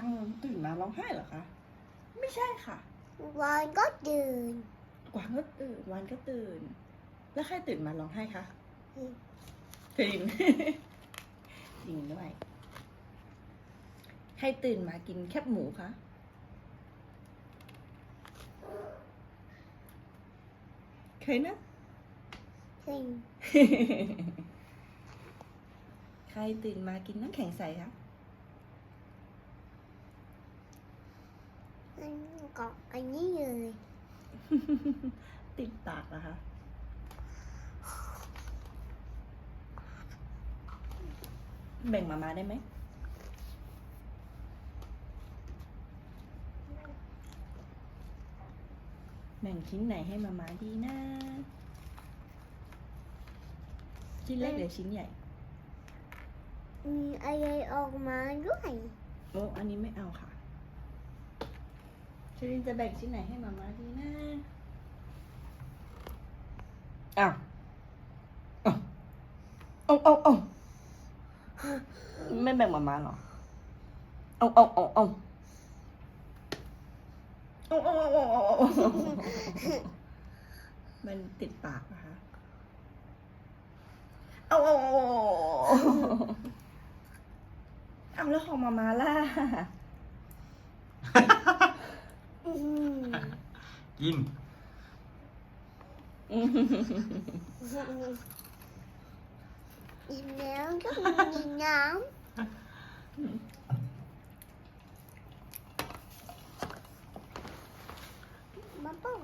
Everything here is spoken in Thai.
างตื่นมาร้องไห้เหรอคะ ไม่ใช่ค่ะ วานก็ตื่นกวางก็ตื่นวานก็ตื่น แล้วใครตื่นมาร้องไห้คะอืมคลินจริงด้วย ใครตื่นมากินแคบหมูคะเคยนะถึงใครตื่นมากินน้ำแข็งใสคะ มันก็อันนี้เลย ติดปากนะคะ แบ่งมามาได้ไหมแบ่งชิ้นไหนให้มามาดีนะ ชิ้นเล็กหรือชิ้นใหญ่ มีอะไรออกมาด้วย โอ้ อันนี้ไม่เอาค่ะ ชลินจะแบ่งชิ้นไหนให้มามาดีนะอ้าวอ้าวเอาเอาเอาไม่แบ่งมามาเหรอเอาเอาเอาเอาเอาเอาเอาเอาเอาเอามันติดปากนะคะเอาเอาเอาเอาเอาแล้วของมามาล่ะอืม กิน nhìn nóng rất là nhìn bông